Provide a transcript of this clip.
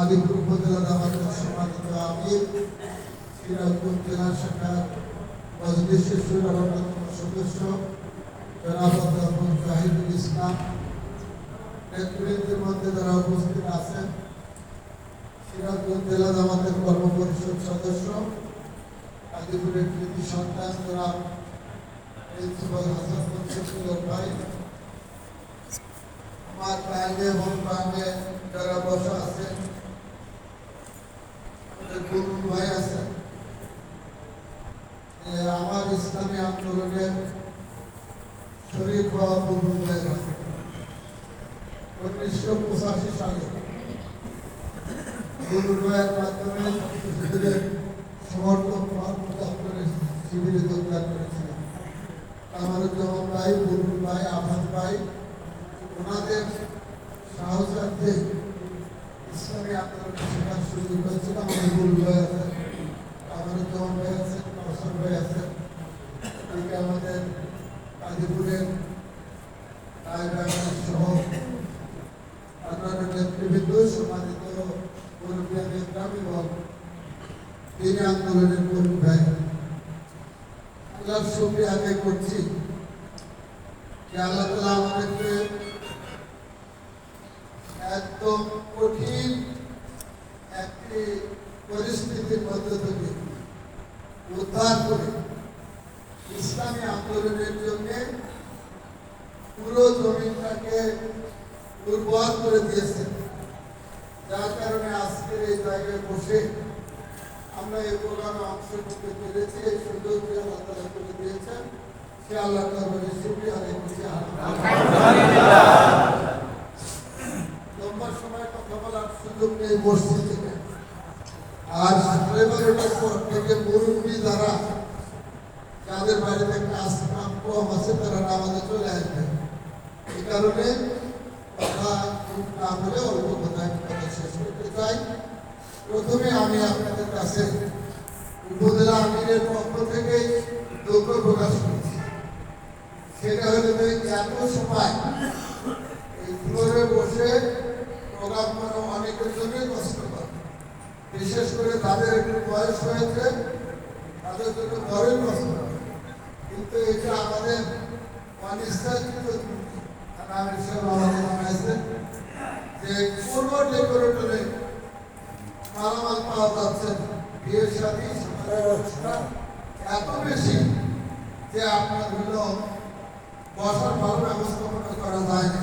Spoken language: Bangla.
আদিপুর উপজেলা জামাতের সম্মানিত আমির। সিরাজগঞ্জ জেলা শাখার মজলিস শিশুর অন্যতম সদস্য। জনাব অধ্যাপক জাহিদুল ইসলাম। নেতৃত্বের মধ্যে যারা উপস্থিত আছেন সিরাজগঞ্জ জেলা জামাতের কর্ম সদস্য, আদিপুরের কৃতি সন্তান জনাব প্রিন্সিপাল হাসান ভাই, আমার বাইরে এবং বাংলে যারা বসা আছেন গুরু ভাই আছেন আমার ইসলামী আন্দোলনের শরীর হওয়া গুরু ভাই আছেন উনিশশো পঁচাশি সালে গুরু ভাইয়ের মাধ্যমে করে শিবিরে যোগদান করেছিলাম। কামারুজ্জামান ভাই বুলবুল ভাই আফাদ ভাই ওনাদের সাহসার্থে ইসলামী আন্দোলনে শেখার সুযোগ হয়েছিল আমাদের ভাই আছেন কামারুজ্জামান ভাই আছেন কৌশল ভাই আছেন এদিকে আমাদের কাজীপুরের দিনী আন্দোলনের কর্মী ভাই আল্লাহর শুক্রিয়া করছি যে আল্লাহ তালা আমাদেরকে একদম কঠিন একটি পরিস্থিতির মধ্যে থেকে উদ্ধার করে ইসলামী আন্দোলনের জন্য পুরো জমিনটাকে উর্বর করে দিয়েছেন যার কারণে আজকের এই জায়গায় বসে আমরা এই প্রোগ্রামে অংশ নিতে পেরেছি, এই সুযোগ আল্লাহ করে দিয়েছেন। সে আল্লাহ তালা আদায় করছি। লম্বা সময় কথা বলার সুযোগ নেই বসছি। সাড়ে পর থেকে মুরব্বী যারা, যাদের বাড়িতে কাজ কম আছে, তারা নামাজে চলে আসবে। এই কারণে কথা না অল্প কথা কথা শেষ করতে চাই। প্রথমে আমি আপনাদের কাছে উপজেলা আমিরের পক্ষ থেকে দুঃখ প্রকাশ করছি। সেটা হলো এত সময় এই ফ্লোরে বসে প্রোগ্রাম করা অনেকের জন্যই কষ্টকর। বিশেষ করে তাদের একটু বয়স হয়েছে, তাদের জন্য বড়ই কষ্ট কিন্তু এটা আমাদের যে পাওয়া যাচ্ছে এত বেশি যে আপনার হলো বসার ভালো ব্যবস্থাপনা করা যায় না।